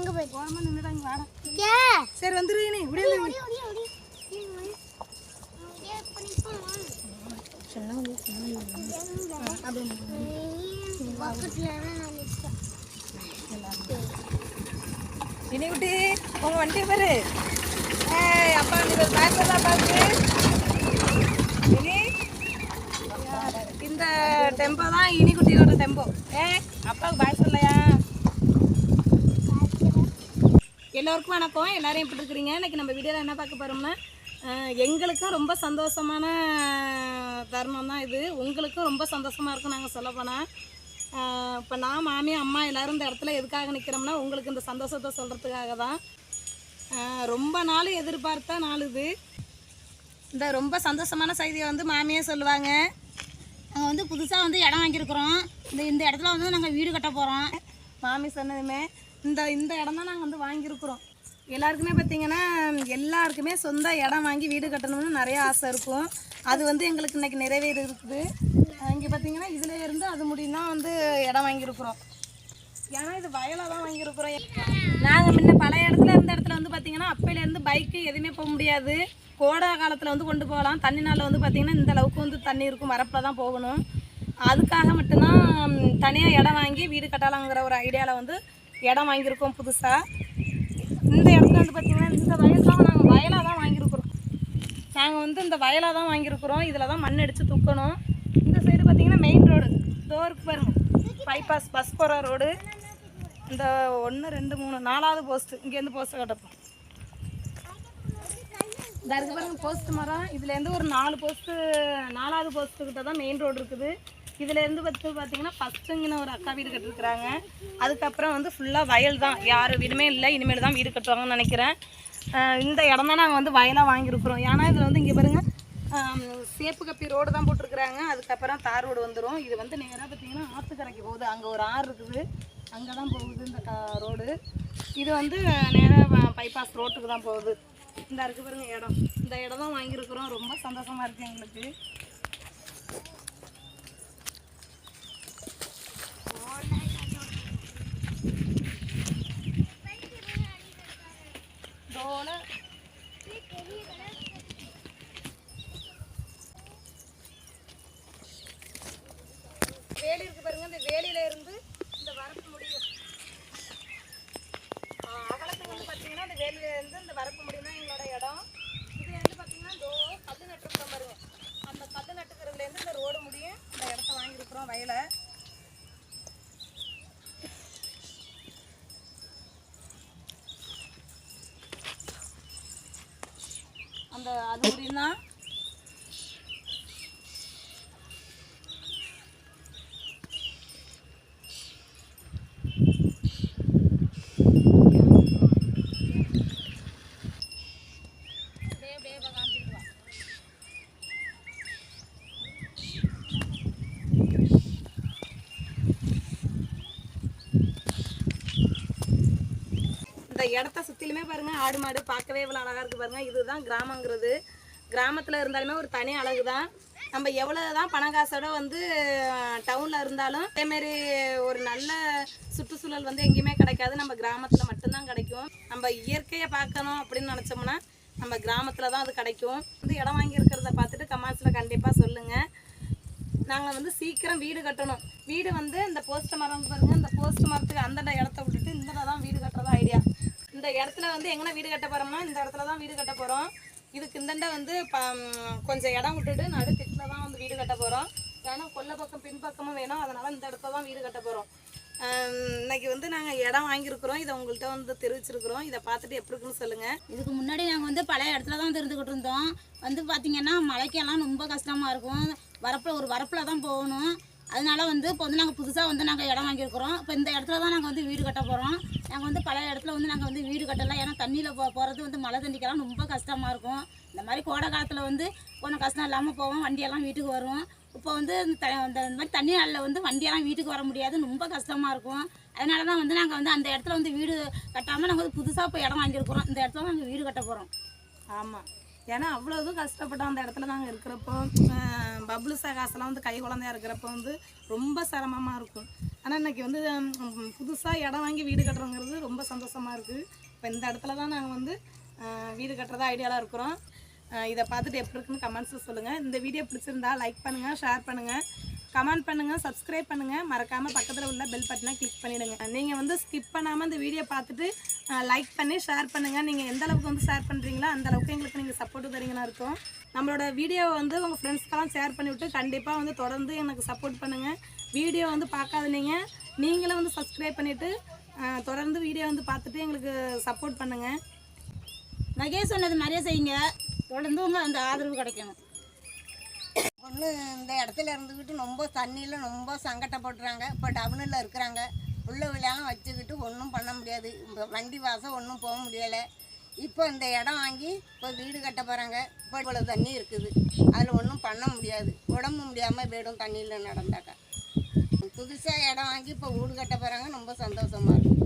அங்க போய். ஓரமாக நின்றுடாங்க வாடா. ஏ! சரி வந்துரு நீ விடியல ஓடி ஓடி ஓடி ஏ பக்கத்துல நான் நிற்பேன் இனி குட்டி உங்க வண்டி பாரு. ஏய் அப்பா நீ பேக் பண்ணலாம் பாரு இனி இந்த டெம்போ தான் இனி குட்டியோட டெம்போ ஏ அப்பாவுக்கு பாய் சொல்லலையா? எல்லோருக்கும் வணக்கம். எல்லோரும் எப்படி இருக்கிறீங்க? இன்னைக்கு நம்ம வீடியோவில் என்ன பார்க்க போகிறோம்னா எங்களுக்கும் ரொம்ப சந்தோஷமான தருணம் தான் இது. உங்களுக்கும் ரொம்ப சந்தோஷமாக இருக்கும் நாங்கள் சொல்ல போனால் இப்போ நான் மாமி அம்மா எல்லோரும் இந்த இடத்துல எதுக்காக நிற்கிறோம்னா உங்களுக்கு இந்த சந்தோஷத்தை சொல்கிறதுக்காக தான். ரொம்ப நாள் எதிர்பார்த்த நாள் இது. இந்த ரொம்ப சந்தோஷமான செய்தியை வந்து மாமியே சொல்லுவாங்க. நாங்கள் வந்து புதுசாக வந்து இடம் வாங்கியிருக்கிறோம். இந்த இந்த இடத்துல வந்து நாங்கள் வீடு கட்ட போகிறோம் மாமி சொன்னதுமே இந்த இந்த இடம் தான் நாங்கள் வந்து வாங்கியிருக்கிறோம். எல்லாருக்குமே பார்த்தீங்கன்னா எல்லாருக்குமே சொந்த இடம் வாங்கி வீடு கட்டணும்னு நிறைய ஆசை இருக்கும். அது வந்து எங்களுக்கு இன்னைக்கு நிறைவேறி இருக்குது இங்கே பார்த்தீங்கன்னா இதுல இருந்து அது முடியும் தான் வந்து இடம் வாங்கியிருக்கிறோம். ஏன்னா இது வயலாக தான் வாங்கியிருக்கிறோம். நாங்கள் முன்ன பழைய இடத்துல இருந்த இடத்துல வந்து பார்த்தீங்கன்னா அப்பையிலேருந்து பைக்கு எதுவுமே போக முடியாது. கோடை காலத்தில் வந்து கொண்டு போகலாம். தண்ணி நாளில் வந்து பார்த்திங்கன்னா இந்த அளவுக்கு வந்து தண்ணி இருக்கும். வரப்பில் தான் போகணும். அதுக்காக மட்டும்தான் தனியாக இடம் வாங்கி வீடு கட்டலாங்கிற ஒரு ஐடியாவில் வந்து இடம் வாங்கியிருக்கோம் புதுசாக இந்த இடத்துல வந்து பார்த்திங்கன்னா இந்த வயல் தான் நாங்கள் வயலாக தான் வாங்கியிருக்கிறோம். நாங்கள் வந்து இந்த வயலாக தான் வாங்கியிருக்கிறோம். இதில் தான் மண் அடித்து தூக்கணும். இந்த சைடு பார்த்திங்கன்னா மெயின் ரோடு டோருக்கு பாருங்க. பைபாஸ் பஸ் போகிற ரோடு இந்த ஒன்று ரெண்டு மூணு நாலாவது போஸ்ட்டு இங்கேருந்து போஸ்ட்டை கட்டப்போம். இந்த இருக்கு பாருங்க போஸ்ட் மரம். இதுலேருந்து ஒரு நாலு போஸ்ட்டு நாலாவது போஸ்ட்டு கிட்ட தான் மெயின் ரோடு இருக்குது. இதுலேருந்து பார்த்து பார்த்தீங்கன்னா ஃபஸ்ட்டுங்கின ஒரு அக்கா வீடு கட்டிருக்கிறாங்க அதுக்கப்புறம் வந்து ஃபுல்லாக வயல் தான். யார் வீடுமே இல்லை. இனிமேல் தான் வீடு கட்டுவாங்கன்னு நினைக்கிறேன். இந்த இடம் தான் நாங்கள் வந்து வயலாக வாங்கியிருக்கிறோம். ஏன்னா இதில் வந்து இங்கே பாருங்க சேப்பு கப்பி ரோடு தான் போட்டிருக்கிறாங்க. அதுக்கப்புறம் தார் ரோடு வந்துடும் இது வந்து நேராக பார்த்தீங்கன்னா ஆற்றுக்கரைக்கு போகுது. அங்கே ஒரு ஆறு இருக்குது. அங்கே தான் போகுது இந்த ரோடு இது வந்து நேராக பைபாஸ் ரோட்டுக்கு தான் போகுது. இந்த இருக்கு பாருங்க இடம். இந்த இடம் தான் வாங்கியிருக்கிறோம். ரொம்ப சந்தோஷமாக இருக்குது எங்களுக்கு. வேலி இருக்கு பாருங்க இந்த வேலியில இருந்து இந்த வரப்பு முடியும். அகலத்துக்கு வந்து பார்த்தீங்கன்னா இந்த வேலியில இருந்து இந்த வரப்பு முடியும்னா எங்களோட இடம். இது வந்து பார்த்தீங்கன்னா தோ கல் நட்டுருக்கோம் பாருங்க. அந்த கல் நட்டுக்கிறதுல இருந்து இந்த ரோடு முடியும். இந்த இடத்த வாங்கியிருக்கிறோம் வயலை. அந்த அது முடியும் தான் இந்த இடத்த சுற்றிலுமே பாருங்கள் ஆடு மாடு பார்க்கவே இவ்வளோ அழகாக இருக்குது பாருங்கள் இதுதான் கிராமங்கிறது. கிராமத்தில் இருந்தாலுமே ஒரு தனி அழகு தான் நம்ம எவ்வளோ தான் பண காசோட வந்து டவுனில் இருந்தாலும் அதேமாரி ஒரு நல்ல சுற்றுச்சூழல் வந்து எங்கேயுமே கிடைக்காது. நம்ம கிராமத்தில் மட்டும்தான் கிடைக்கும். நம்ம இயற்கையை பார்க்கணும் அப்படின்னு நினச்சோம்னா நம்ம கிராமத்தில் தான் அது கிடைக்கும். வந்து இடம் வாங்கியிருக்கிறத பார்த்துட்டு கமாஸில் கண்டிப்பாக சொல்லுங்கள் நாங்கள் வந்து சீக்கிரம் வீடு கட்டணும். வீடு வந்து இந்த போஸ்ட் மரம் பாருங்க இந்த போஸ்ட் மரத்துக்கு அந்த இடத்த விட்டுட்டு இந்த தான் வீடு கட்டுறதா ஐடியா இந்த இடத்துல வந்து எங்கன்னா வீடு கட்ட போகிறோம்னா இந்த இடத்துல தான் வீடு கட்ட போகிறோம் இதுக்கு இந்தண்டை வந்து ப கொஞ்சம் இடம் விட்டுட்டு நடு தான் வந்து வீடு கட்ட போகிறோம் ஏன்னா கொல்லை பக்கம் பின்பக்கமும் வேணும். அதனால் இந்த இடத்துல தான் வீடு கட்ட போகிறோம் இன்னைக்கு வந்து நாங்கள் இடம் வாங்கியிருக்கிறோம். இதை உங்கள்கிட்ட வந்து தெரிவிச்சிருக்கிறோம். இதை பார்த்துட்டு எப்படி இருக்குன்னு சொல்லுங்கள் இதுக்கு முன்னாடி நாங்கள் வந்து பழைய இடத்துல தான் வந்து இருந்துக்கிட்டு இருந்தோம். வந்து பார்த்திங்கன்னா மழைக்கெல்லாம் ரொம்ப கஷ்டமாக இருக்கும். வரப்பில் ஒரு வரப்பில் தான் போகணும். அதனால வந்து இப்போ வந்து நாங்கள் புதுசாக வந்து நாங்கள் இடம் வாங்கியிருக்கிறோம். இப்போ இந்த இடத்துல தான் நாங்கள் வந்து வீடு கட்ட போகிறோம் நாங்கள் வந்து பழைய இடத்துல வந்து நாங்கள் வந்து வீடு கட்டலாம் ஏன்னா தண்ணியில் போ போகிறது வந்து மழை தண்ணிக்கெல்லாம் ரொம்ப கஷ்டமாக இருக்கும். இந்த மாதிரி கோடை காலத்தில் வந்து கொஞ்சம் கஷ்டம் இல்லாமல் போவோம். வண்டியெல்லாம் வீட்டுக்கு வரும். இப்போ வந்து இந்த த- இந்த இந்த மாதிரி தண்ணி நாளில் வந்து வண்டியெல்லாம் வீட்டுக்கு வர முடியாது. ரொம்ப கஷ்டமாக இருக்கும். அதனால தான் வந்து நாங்கள் வந்து அந்த இடத்துல வந்து வீடு கட்டாமல் நாங்கள் வந்து புதுசாக இப்போ இடம் வாங்கியிருக்கிறோம் இந்த இடத்துல நாங்கள் வீடு கட்ட போகிறோம் ஆமாம் ஏன்னா அவ்வளோ இதுவும் கஷ்டப்பட்டோம் அந்த இடத்துல நாங்கள் இருக்கிறப்போ பப்ளு சகாசெல்லாம் வந்து கை குழந்தையா இருக்கிறப்போ வந்து ரொம்ப சிரமமாக இருக்கும். ஆனால் இன்றைக்கி வந்து புதுசாக இடம் வாங்கி வீடு கட்டுறோங்கிறது ரொம்ப சந்தோஷமாக இருக்குது இப்போ இந்த இடத்துல தான் நாங்கள் வந்து வீடு கட்டுறதா ஐடியாவில் இருக்கிறோம். இதை பார்த்துட்டு எப்படி இருக்குன்னு கமெண்ட்ஸில் சொல்லுங்கள் இந்த வீடியோ பிடிச்சிருந்தா லைக் பண்ணுங்கள் ஷேர் பண்ணுங்கள் கமெண்ட் பண்ணுங்கள் சப்ஸ்கிரைப் பண்ணுங்கள் மறக்காமல் பக்கத்தில் உள்ள பெல் பட்டனை கிளிக் பண்ணிவிடுங்க நீங்கள் வந்து ஸ்கிப் பண்ணாமல் இந்த வீடியோ பார்த்துட்டு லைக் பண்ணி ஷேர் பண்ணுங்கள் நீங்கள் எந்த அளவுக்கு வந்து ஷேர் பண்ணுறீங்களோ அந்த அளவுக்கு எங்களுக்கு நீங்கள் சப்போர்ட் தரீங்கன்னு இருக்கும். நம்மளோட வீடியோவை வந்து உங்கள் ஃப்ரெண்ட்ஸ்க்கெல்லாம் ஷேர் பண்ணிவிட்டு கண்டிப்பாக வந்து தொடர்ந்து எனக்கு சப்போர்ட் பண்ணுங்கள் வீடியோ வந்து பார்க்காத நீங்கள் நீங்களும் வந்து சப்ஸ்கிரைப் பண்ணிவிட்டு தொடர்ந்து வீடியோ வந்து பார்த்துட்டு எங்களுக்கு சப்போர்ட் பண்ணுங்கள் நகேஷ் சொன்னது நிறைய செய்யுங்க. தொடர்ந்து உங்கள் அந்த ஆதரவு கிடைக்கும் ஒன்று இந்த இடத்துல இருந்துக்கிட்டு ரொம்ப தண்ணியில் ரொம்ப சங்கட்டப்படுறாங்க இப்போ டவுனில் இருக்கிறாங்க. உள்ள விழாலாம் வச்சுக்கிட்டு ஒன்றும் பண்ண முடியாது. இப்போ வண்டி வாசம் ஒன்றும் போக முடியலை. இப்போ இந்த இடம் வாங்கி இப்போ வீடு கட்ட போகிறாங்க இப்போ இவ்வளோ தண்ணி இருக்குது. அதில் ஒன்றும் பண்ண முடியாது. உடம்பு முடியாமல் போயிடும் தண்ணியில் நடந்தாக்கா. புதுசாக இடம் வாங்கி இப்போ வீடு கட்ட போகிறாங்க ரொம்ப சந்தோஷமாக இருக்கும்